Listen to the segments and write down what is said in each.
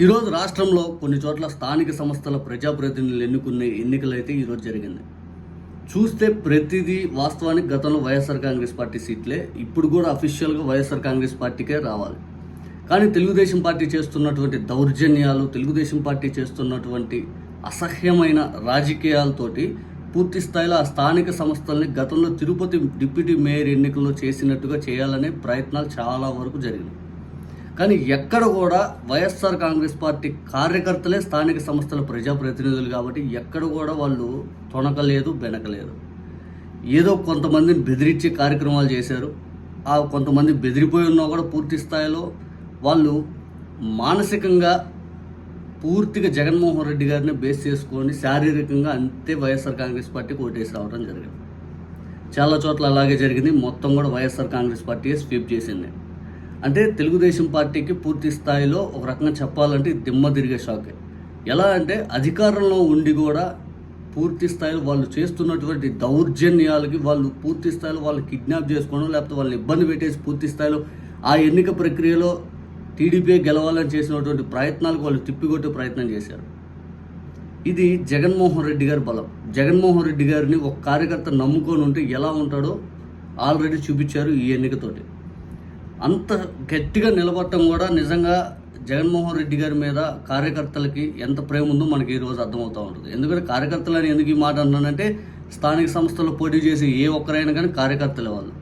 ఈరోజు రాష్ట్రంలో కొన్ని చోట్ల స్థానిక సంస్థల ప్రజాప్రతినిధులు ఎన్నుకునే ఎన్నికలు అయితే ఈరోజు జరిగింది. చూస్తే ప్రతిదీ వాస్తవానికి గతంలో వైఎస్ఆర్ కాంగ్రెస్ పార్టీ సీట్లే ఇప్పుడు కూడా అఫీషియల్గా వైఎస్ఆర్ కాంగ్రెస్ పార్టీకే రావాలి. కానీ తెలుగుదేశం పార్టీ చేస్తున్నటువంటి దౌర్జన్యాలు తెలుగుదేశం పార్టీ చేస్తున్నటువంటి అసహ్యమైన రాజకీయాలతోటి పూర్తి స్థాయిలో ఆ స్థానిక సంస్థల్ని గతంలో తిరుపతి డిప్యూటీ మేయర్ ఎన్నికల్లో చేసినట్టుగా చేయాలనే ప్రయత్నాలు చాలా వరకు జరిగినాయి. కానీ ఎక్కడ కూడా వైఎస్ఆర్ కాంగ్రెస్ పార్టీ కార్యకర్తలే స్థానిక సంస్థల ప్రజాప్రతినిధులు కాబట్టి ఎక్కడ కూడా వాళ్ళు తొనకలేదు బెనకలేదు. ఏదో కొంతమందిని బెదిరించే కార్యక్రమాలు చేశారు. ఆ కొంతమంది బెదిరిపోయి ఉన్నా కూడా పూర్తి స్థాయిలో వాళ్ళు మానసికంగా పూర్తిగా జగన్మోహన్ రెడ్డి గారిని బేస్ చేసుకొని శారీరకంగా అంతే వైఎస్ఆర్ కాంగ్రెస్ పార్టీకి ఓటేసి రావడం జరిగింది. చాలా చోట్ల అలాగే జరిగింది. మొత్తం కూడా వైఎస్ఆర్ కాంగ్రెస్ పార్టీ స్వీప్ చేసింది. అంటే తెలుగుదేశం పార్టీకి పూర్తి స్థాయిలో ఒక రకంగా చెప్పాలంటే దిమ్మ తిరిగే షాకే. ఎలా అంటే అధికారంలో ఉండి కూడా పూర్తి స్థాయిలో వాళ్ళు చేస్తున్నటువంటి దౌర్జన్యాలకి వాళ్ళు పూర్తి స్థాయిలో వాళ్ళు కిడ్నాప్ చేసుకోవడం లేకపోతే వాళ్ళని ఇబ్బంది పెట్టేసి పూర్తి స్థాయిలో ఆ ఎన్నిక ప్రక్రియలో టీడీపీ గెలవాలని చేసినటువంటి ప్రయత్నాలకు వాళ్ళు తిప్పికొట్టే ప్రయత్నం చేశారు. ఇది జగన్మోహన్ రెడ్డి గారి బలం. జగన్మోహన్ రెడ్డి గారిని ఒక కార్యకర్త నమ్ముకొని ఉంటే ఎలా ఉంటాడో ఆల్రెడీ చూపించారు ఈ ఎన్నికతోటి అంత గట్టిగా నిలబడటం కూడా నిజంగా జగన్మోహన్ రెడ్డి గారి మీద కార్యకర్తలకి ఎంత ప్రేమ ఉందో మనకి ఈరోజు అర్థమవుతూ ఉంటుంది. ఎందుకంటే కార్యకర్తలని ఎందుకు ఈ మాట అన్నానంటే స్థానిక సంస్థలు పోటీ చేసి ఏ ఒక్కరైనా కానీ కార్యకర్తలే వాళ్ళు.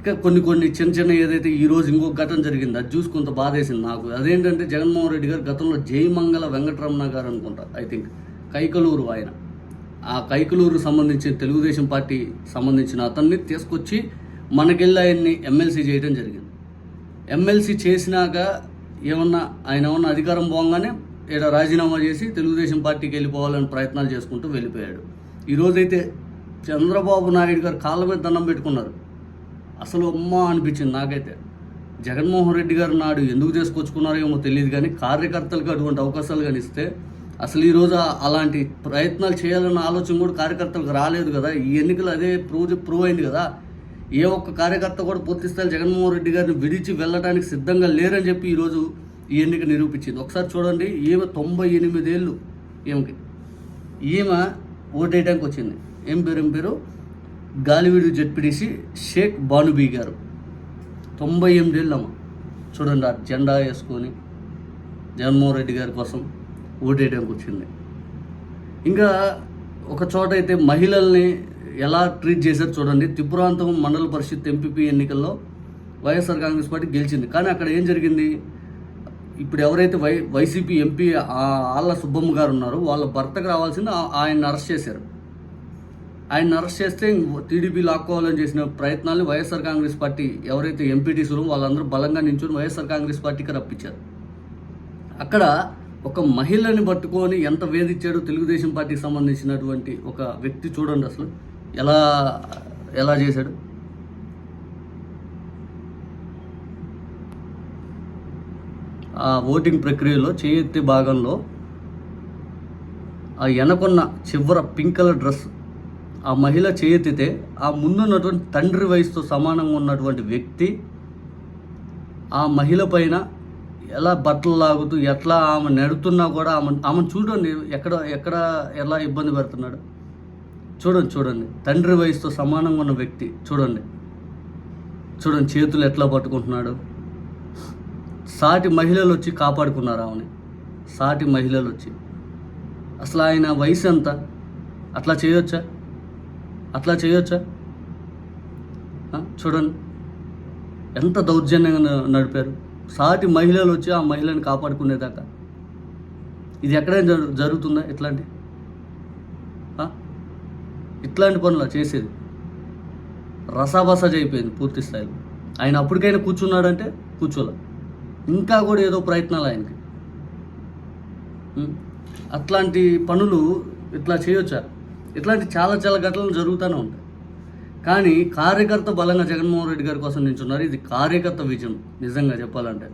ఇక కొన్ని కొన్ని చిన్న చిన్న ఏదైతే ఈ రోజు ఇంకొక ఘటన జరిగింది అది చూసి కొంత బాధేసింది నాకు. అదేంటంటే జగన్మోహన్ రెడ్డి గారు గతంలో జయమంగళ వెంకటరమణ గారు అనుకుంటా ఐ థింక్ కైకలూరు ఆయన. ఆ కైకలూరు సంబంధించిన తెలుగుదేశం పార్టీ సంబంధించిన అతన్ని తీసుకొచ్చి మనకెళ్ళి ఆయన్ని ఎమ్మెల్సీ చేయడం జరిగింది. ఎమ్మెల్సీ చేసినాక ఏమన్నా ఆయన ఏమన్నా అధికారం పోగానే ఇక్కడ రాజీనామా చేసి తెలుగుదేశం పార్టీకి వెళ్ళిపోవాలని ప్రయత్నాలు చేసుకుంటూ వెళ్ళిపోయాడు. ఈరోజైతే చంద్రబాబు నాయుడు గారు కాళ్ళ మీద దండం పెట్టుకున్నారు. అసలు అమ్మ అనిపించింది నాకైతే. జగన్మోహన్ రెడ్డి గారు నాడు ఎందుకు చేసుకొచ్చుకున్నారో ఏమో తెలియదు కానీ కార్యకర్తలకు అటువంటి అవకాశాలు కనిస్తే అసలు ఈరోజు అలాంటి ప్రయత్నాలు చేయాలన్న ఆలోచన కూడా కార్యకర్తలకు రాలేదు కదా. ఈ ఎన్నికలు అదే ప్రూవ్ ప్రూవ్ అయింది కదా. ఏ ఒక్క కార్యకర్త కూడా పూర్తి స్థాయి జగన్మోహన్ రెడ్డి గారిని విడిచి వెళ్ళడానికి సిద్ధంగా లేరని చెప్పి ఈరోజు ఈ ఎన్నిక నిరూపించింది. ఒకసారి చూడండి ఈమె తొంభై ఎనిమిదేళ్ళు ఈమెకి. ఈమె ఓటేయడానికి వచ్చింది. ఏం పేరు ఏం పేరు? గాలివీడు జడ్పీడీసీ షేక్ బానుబీ గారు. తొంభై ఎనిమిదేళ్ళు అమ్మ. చూడండి ఆ జెండా వేసుకొని జగన్మోహన్ రెడ్డి గారి కోసం ఓటేయడానికి వచ్చింది. ఇంకా ఒక చోట అయితే మహిళల్ని ఎలా ట్రీట్ చేశారు చూడండి. త్రిపురాంతం మండల పరిషత్ ఎంపీపీ ఎన్నికల్లో వైఎస్ఆర్ కాంగ్రెస్ పార్టీ గెలిచింది. కానీ అక్కడ ఏం జరిగింది? ఇప్పుడు ఎవరైతే వై వైసీపీ ఎంపీ ఆళ్ళ సుబ్బమ్మ గారు ఉన్నారో వాళ్ళ భర్తకు రావాల్సింది ఆయన అరెస్ట్ చేశారు. ఆయన అరెస్ట్ చేస్తే టీడీపీ లాక్కోవాలని చేసిన ప్రయత్నాలు వైఎస్ఆర్ కాంగ్రెస్ పార్టీ ఎవరైతే ఎంపీటీసులు వాళ్ళందరూ బలంగా నించుని వైఎస్ఆర్ కాంగ్రెస్ పార్టీకి రప్పించారు. అక్కడ ఒక మహిళని పట్టుకొని ఎంత వేధించాడో తెలుగుదేశం పార్టీకి సంబంధించినటువంటి ఒక వ్యక్తి చూడండి అసలు. ఎలా ఎలా చేశాడు? ఆ ఓటింగ్ ప్రక్రియలో చేయెత్తి భాగంలో ఆ వెనకున్న చివర పింక్ కలర్ డ్రెస్ ఆ మహిళ చేయెత్తితే ఆ ముందున్నటువంటి తండ్రి వయసుతో సమానంగా ఉన్నటువంటి వ్యక్తి ఆ మహిళ పైన ఎలా బట్టలు లాగుతూ ఎట్లా ఆమె నడుతున్నా కూడా ఆమె ఆమెను చూడండి ఎక్కడ ఎక్కడ ఎలా ఇబ్బంది పెడుతున్నాడు. చూడండి చూడండి. తండ్రి వయసుతో సమానంగా ఉన్న వ్యక్తి చూడండి. చూడండి చేతులు ఎట్లా పట్టుకుంటున్నాడు. సాటి మహిళలు వచ్చి కాపాడుకున్నారు ఆమెని. సాటి మహిళలు వచ్చి. అసలు ఆయన వయసు ఎంత? అట్లా చేయొచ్చా? అట్లా చేయొచ్చా? చూడండి. ఎంత దౌర్జన్యంగా నడిపారు. సాటి మహిళలు వచ్చి ఆ మహిళని కాపాడుకునేదాకా. ఇది ఎక్కడైనా జరుగుతుందా ఇట్లాంటి? ఇట్లాంటి పనులు చేసేది. రసాబస అయిపోయింది పూర్తి స్థాయిలో. ఆయన అప్పటికైనా కూర్చున్నాడంటే కూర్చోలే. ఇంకా కూడా ఏదో ప్రయత్నాలు ఆయనకి. అట్లాంటి పనులు ఇట్లా చేయొచ్చా? ఇట్లాంటి చాలా చాలా ఘటనలు జరుగుతూనే ఉంటాయి. కానీ కార్యకర్త బలంగా జగన్మోహన్ రెడ్డి గారి కోసం నించున్నారు. ఇది కార్యకర్త విజయం నిజంగా చెప్పాలంటే.